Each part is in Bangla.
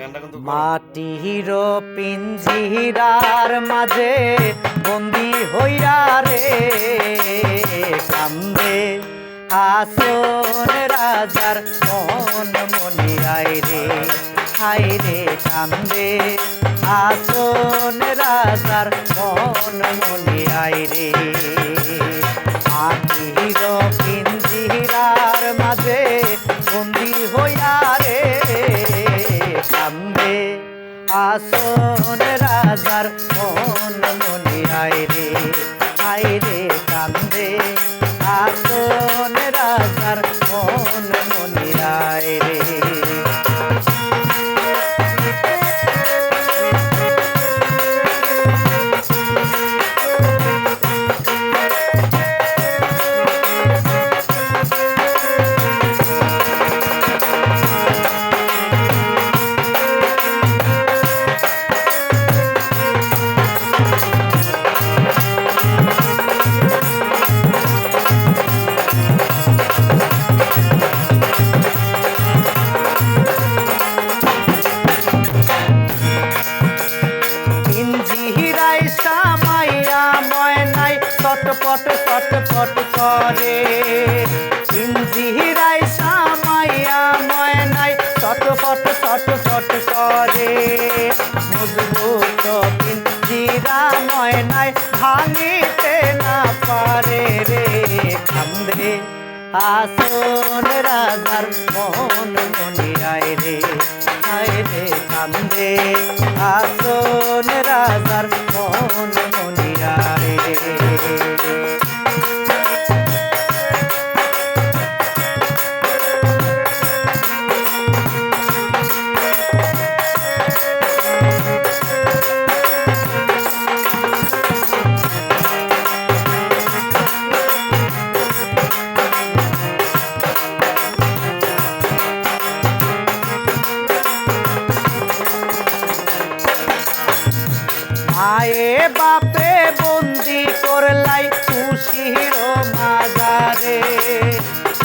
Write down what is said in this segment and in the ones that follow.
মাটির পিঞ্জিরার মাঝে বন্দি হইরা রে কান্দে আসন রাজার মন মনি আই রে আই রে কান্দে আসন রাজার রে আসন রাজার মন মনে আয় রে আয় রে কান্দে। আসন রাজার মন মায়ে বাপে বন্দি করলাই খুশির মাজারে।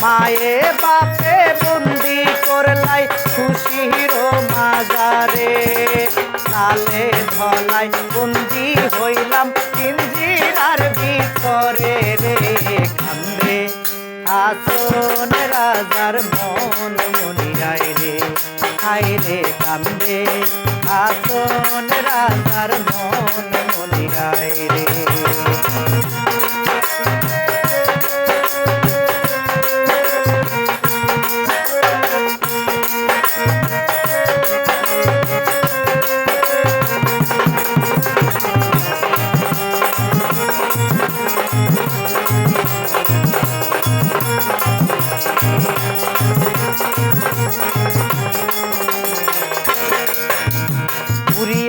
মায়ে বাপে বন্দি করলাই খুশির মাজারে। কালে ধলাই বন্দি হইলাম পিঞ্জিরার ভিতরে রে। কান্দে আসন রাজার মন মনিরায় রে। আয় রে কান্দে আসন রাজার মন মনিরায় রে।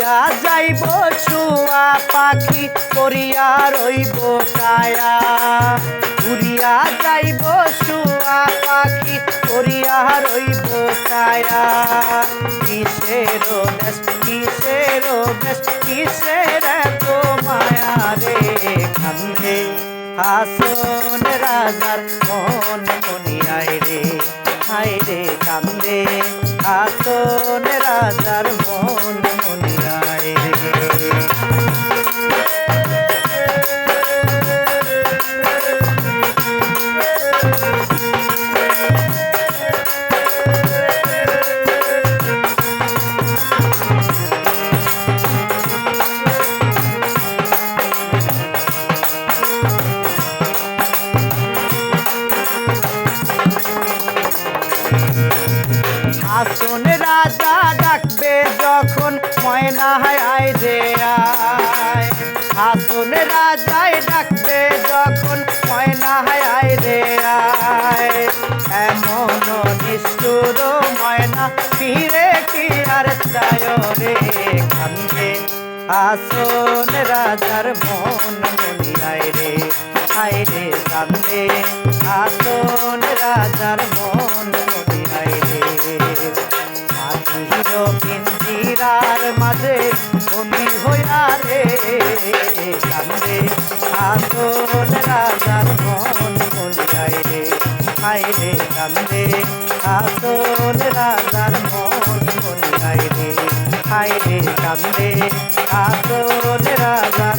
উড়িয়া যাইব শুয়া পাখি, করিয়া রইব কায়া উড়িয়া যাইব শুয়া পাখি, করিয়া রইব কায়া কিসের বেশ কিসের বেশ কিসের তো মায়া রে? কান্দে আসন রাজার মন মনিয়ায় রে। হায় রে, কান্দে আসন রাজার মন আসন রাজা ডাকবে যখন ময়না হায় রে আয়। আসন রাজাই ডাকবে যখন ময়না হায় রে আয়। এমন নিষ্ঠুর ময়না ফিরে কি আর চায় রে কান্দে? আসন রাজার মন মনি আয় রে আয় রে কান্দে। আসন রাজার মন হায় রে কান্দে আসল রাজার মন মন রে। হাই রে কান্দে আসল রাজার